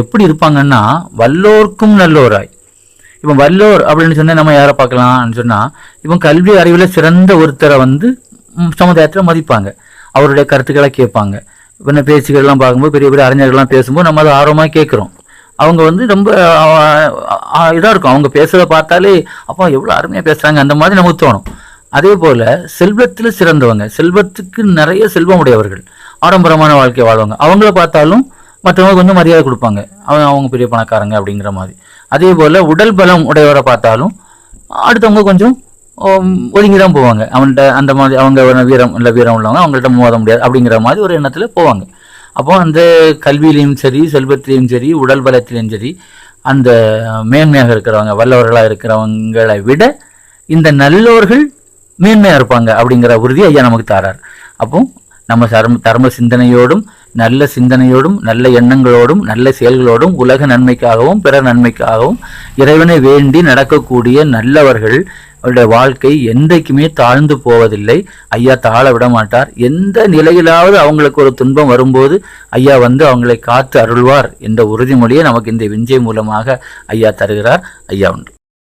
எப்படி இருப்பாங்கன்னா வல்லோர்க்கும் நல்லோராய். இப்போ வல்லோர் அப்படின்னு சொன்னா நம்ம யாரை பார்க்கலாம்னு சொன்னா இப்போ கல்வி அறிவில் சிறந்த ஒருத்தரை வந்து சமுதாயத்தில் மதிப்பாங்க. அவருடைய கருத்துக்களை கேட்பாங்க. இப்போ பேச்சுகள்லாம் பார்க்கும்போது பெரிய பெரிய அறிஞர்கள்லாம் பேசும்போது நம்ம அதை ஆர்வமாக கேட்குறோம். அவங்க வந்து ரொம்ப இதாக இருக்கும். அவங்க பேசுகிறத பார்த்தாலே அப்பா எவ்வளோ அருமையாக பேசுகிறாங்க அந்த மாதிரி நமக்கு தோணும். அதே போல் செல்வத்தில் சிறந்தவங்க செல்வத்துக்கு நிறைய செல்வம் உடையவர்கள் ஆடம்பரமான வாழ்க்கை வாழ்வாங்க. அவங்கள பார்த்தாலும் மற்றவங்க கொஞ்சம் மரியாதை கொடுப்பாங்க. அவங்க அவங்க பெரிய பணக்காரங்க அப்படிங்கிற மாதிரி. அதே போல் உடல் பலம் உடையவரை பார்த்தாலும் அடுத்தவங்க கொஞ்சம் ஒதுங்கி தான் போவாங்க. அவன்கிட்ட அந்த மாதிரி அவங்க வீரம் இல்லை வீரம் உள்ளவங்க அவங்கள்ட்ட மோத முடியாது அப்படிங்கிற மாதிரி ஒரு எண்ணத்தில் போவாங்க. அப்போ அந்த கல்வியிலையும் சரி செல்வத்திலையும் சரி உடல் பலத்திலையும் சரி அந்த மேன்மையாக இருக்கிறவங்க வல்லவர்களாக இருக்கிறவங்களை விட இந்த நல்லோர்கள் மேன்மையாக இருப்பாங்க அப்படிங்கிற உறுதி ஐயா நமக்கு தாரார். அப்போ நம்ம சர்ம தர்ம சிந்தனையோடும் நல்ல சிந்தனையோடும் நல்ல எண்ணங்களோடும் நல்ல செயல்களோடும் உலக நன்மைக்காகவும் பிற நன்மைக்காகவும் இறைவனை வேண்டி நடக்கக்கூடிய நல்லவர்கள் அவருடைய வாழ்க்கை என்றைக்குமே தாழ்ந்து போவதில்லை. ஐயா தாழ விட மாட்டார். எந்த நிலையிலாவது அவங்களுக்கு ஒரு துன்பம் வரும்போது ஐயா வந்து அவங்களை காத்து அருள்வார் என்ற உறுதிமொழியை நமக்கு இந்த விஞ்சை மூலமாக ஐயா தருகிறார். ஐயா உண்டு